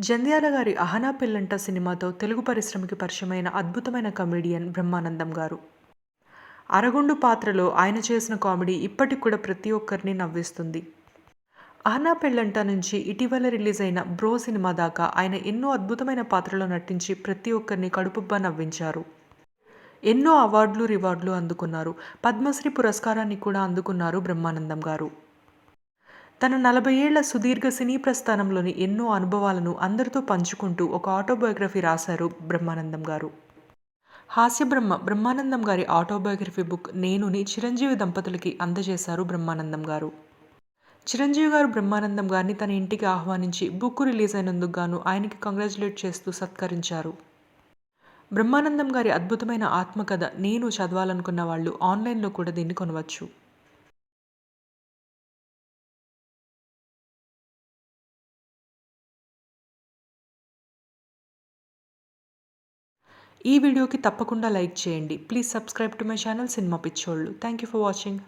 జంధ్యాల గారి అహనా పెళ్ళంట సినిమాతో తెలుగు పరిశ్రమకి పరిచయమైన అద్భుతమైన కమెడియన్ బ్రహ్మానందం గారు. అరగుండు పాత్రలో ఆయన చేసిన కామెడీ ఇప్పటికి కూడా ప్రతి ఒక్కరిని నవ్విస్తుంది. అహనా పెళ్ళంట నుంచి ఇటీవల రిలీజ్ అయిన బ్రో సినిమా దాకా ఆయన ఎన్నో అద్భుతమైన పాత్రలో నటించి ప్రతి ఒక్కరిని కడుపుబ్బా నవ్వించారు. ఎన్నో అవార్డులు రివార్డులు అందుకున్నారు. పద్మశ్రీ పురస్కారాన్ని కూడా అందుకున్నారు బ్రహ్మానందం గారు. తన నలభై ఏళ్ళ సుదీర్ఘ సినీ ప్రస్థానంలోని ఎన్నో అనుభవాలను అందరితో పంచుకుంటూ ఒక ఆటోబయోగ్రఫీ రాశారు బ్రహ్మానందం గారు. హాస్యబ్రహ్మ బ్రహ్మానందం గారి ఆటోబయోగ్రఫీ బుక్ నేనుని చిరంజీవి దంపతులకి అందజేశారు బ్రహ్మానందం గారు. చిరంజీవి గారు బ్రహ్మానందం గారిని తన ఇంటికి ఆహ్వానించి బుక్ రిలీజ్ అయినందుకు గాను ఆయనకి కంగ్రాచులేట్ చేస్తూ సత్కరించారు. బ్రహ్మానందం గారి అద్భుతమైన ఆత్మకథ నేను చదవాలనుకున్న వాళ్ళు ఆన్లైన్లో కూడా దీన్ని కొనవచ్చు. ఈ వీడియోకి తప్పకుండా లైక్ చేయండి. Please subscribe to my channel cinema పిచ్చోళ్ళు థ్యాంక్ యూ ఫర్ వాచింగ్